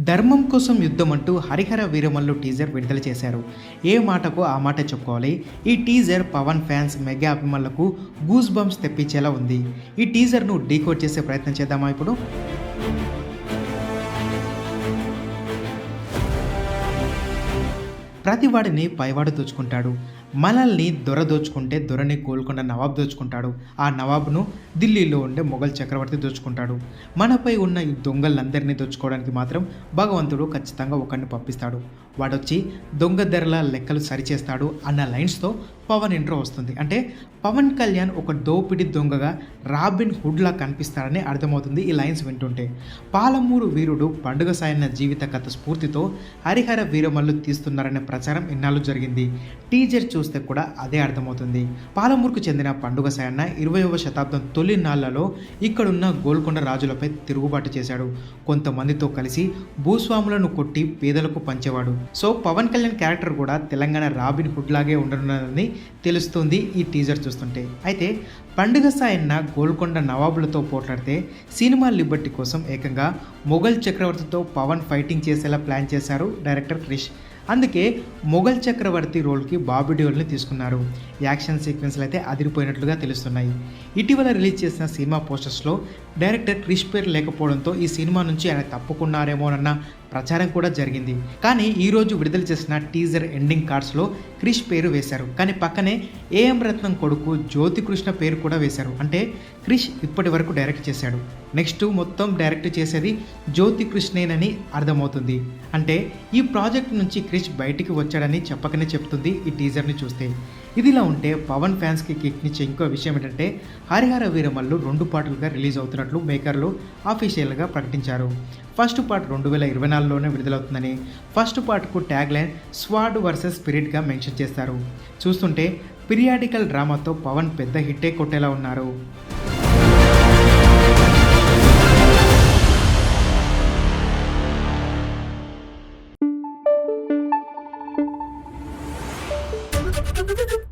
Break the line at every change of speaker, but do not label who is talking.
ధర్మం కోసం యుద్ధం అంటూ హరిహర వీరమల్లు టీజర్ విడుదల చేశారు. ఏ మాటకు ఆ మాట చెప్పుకోవాలి. ఈ టీజర్ పవన్ ఫ్యాన్స్ మెగా అభిమానులకు గూస్ బంప్స్ తెప్పించేలా ఉంది. ఈ టీజర్ను డీకోడ్ చేసే ప్రయత్నం చేద్దామా ఇప్పుడు? ప్రతివాడిని పైవాడు దోచుకుంటాడు. మనల్ని దొర దోచుకుంటే దొరని కోల్కొండ నవాబ్ దోచుకుంటాడు. ఆ నవాబ్ను ఢిల్లీలో ఉండే మొఘల్ చక్రవర్తి దోచుకుంటాడు. మనపై ఉన్న ఈ దొంగలందరినీ దోచుకోవడానికి మాత్రం భగవంతుడు ఖచ్చితంగా ఒకరిని పంపిస్తాడు. వాడొచ్చి దొంగ ధరల లెక్కలు సరిచేస్తాడు అన్న లైన్స్తో పవన్ ఇంట్రో వస్తుంది. అంటే పవన్ కళ్యాణ్ ఒక దోపిడి దొంగగా రాబిన్ హుడ్లా కనిపిస్తాడని అర్థమవుతుంది ఈ లైన్స్ వింటుంటే. పాలమూరు వీరుడు పండుగ సాయన్న జీవిత కథ స్ఫూర్తితో హరిహర వీరమల్లు తీస్తున్నారనే ప్రచారం ఇన్నాళ్ళు జరిగింది. టీజర్ చూ చూస్తే కూడా అదే అర్థమవుతుంది. పాలమూరుకు చెందిన పండుగ సయన్న ఇరవైవ శతాబ్దం తొలి నాళ్ళలో ఇక్కడున్న గోల్కొండ రాజులపై తిరుగుబాటు చేశాడు. కొంతమందితో కలిసి భూస్వాములను కొట్టి పేదలకు పంచేవాడు. సో పవన్ కళ్యాణ్ క్యారెక్టర్ కూడా తెలంగాణ రాబిన్ హుడ్ లాగే ఉండనున్నదని తెలుస్తుంది ఈ టీజర్ చూస్తుంటే. అయితే పండుగ సాయన్న గోల్కొండ నవాబులతో పోట్లాడితే సినిమా లిబర్టీ కోసం ఏకంగా మొఘల్ చక్రవర్తితో పవన్ ఫైటింగ్ చేసేలా ప్లాన్ చేశారు డైరెక్టర్ క్రిష్. అందుకే మొఘల్ చక్రవర్తి రోల్కి బాబీ డియోల్ని తీసుకున్నారు. యాక్షన్ సీక్వెన్స్లు అయితే అదిరిపోయినట్లుగా తెలుస్తున్నాయి. ఇటీవల రిలీజ్ చేసిన సినిమా పోస్టర్స్లో డైరెక్టర్ క్రిష్ పేరు లేకపోవడంతో ఈ సినిమా నుంచి ఆయన తప్పుకున్నారేమోనన్న ప్రచారం కూడా జరిగింది. కానీ ఈరోజు విడుదల చేసిన టీజర్ ఎండింగ్ కార్డ్స్లో క్రిష్ పేరు వేశారు. కానీ పక్కనే ఏఎం రత్నం కొడుకు జ్యోతి కృష్ణ పేరు కూడా వేశారు. అంటే క్రిష్ ఇప్పటి వరకు డైరెక్ట్ చేశాడు. నెక్స్ట్ మొత్తం డైరెక్ట్ చేసేది జ్యోతి కృష్ణేనని అర్థమవుతుంది. అంటే ఈ ప్రాజెక్ట్ నుంచి క్రిష్ బయటికి వచ్చాడని చెప్పకనే చెప్తుంది ఈ టీజర్ని చూస్తే. ఇదిలా ఉంటే పవన్ ఫ్యాన్స్కి కిక్నిచ్చే ఇంకో విషయం ఏంటంటే హరిహర వీరమల్లు రెండు పాటలుగా రిలీజ్ అవుతున్నట్లు మేకర్లు అఫీషియల్గా ప్రకటించారు. ఫస్ట్ పార్ట్ రెండు వేల ఇరవై నాలుగులోనే విడుదలవుతుందని ఫస్ట్ పార్ట్కు ట్యాగ్ లైన్ స్వాడ్ వర్సెస్ స్పిరిట్గా మెన్షన్ చేస్తారు. చూస్తుంటే పీరియాడికల్ డ్రామాతో పవన్ పెద్ద హిట్టే కొట్టేలా ఉన్నారు.
ん?